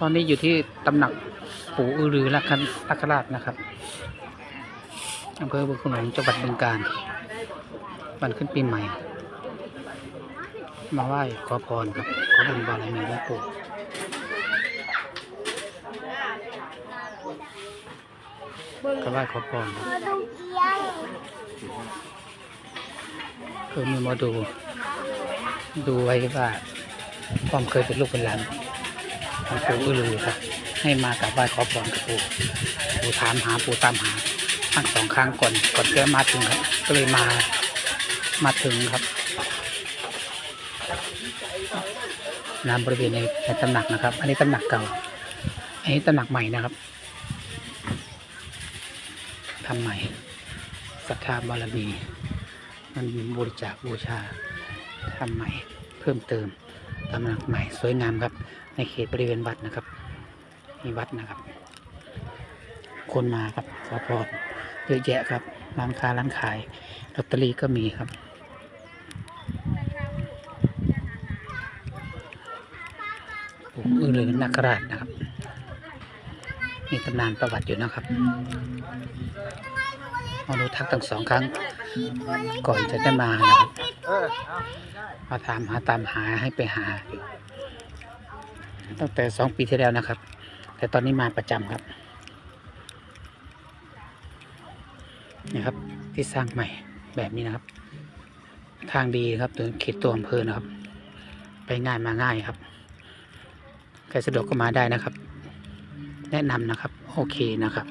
ตอนนี้อยู่ที่ตำหนักปู่อือรือลักษลักราชนะครับอำเภอบุญขนงจังหวัดบึงกาฬวันขึ้นปีใหม่ มาไหว้ขอพรครับขอบุญบารมีหลวงปู่ก็ไหว้ขอพรครับคือมีมาดู ดูไว้ว่าความเคยเป็นลูกเป็นหลาน ของปู่อือลือครับ ให้มากราบไหว้ขอพรกับปู่ปู่ถามหาปู่ตามหาทั้งสองครั้งก่อนก่อนแกมาถึงครับ ก็เลยมามาถึงครับนามบริเวณในในตำหนักนะครับ อันนี้ตำหนักเก่า อันนี้ตำหนักใหม่นะครับทำใหม่ศรัทธาบารมีมันบริจาคบูชาทำใหม่เพิ่มเติม ตำหนักใหม่สวยงามครับ ในเขตบริเวณวัดนะครับมีวัดนะครับ คนมาครับขอพรเยอะแยะครับร้านค้าร้านขายลอตเตอรี่ก็มีครับผมอือลือนักราชนะครับมีตำนานประวัติอยู่นะครับมาดูทักทั้งสองครั้งก่อนจะได้มานะครับ มาตามหาตามหาให้ไปหา ตั้งแต่สองปีที่แล้วนะครับ แต่ตอนนี้มาประจำครับนี่ครับ ที่สร้างใหม่แบบนี้นะครับ ทางดีครับถึงเขตตัวอำเภอนะครับ ไปง่ายมาง่ายครับใครสะดวกก็มาได้นะครับ แนะนำนะครับ โอเคนะครับ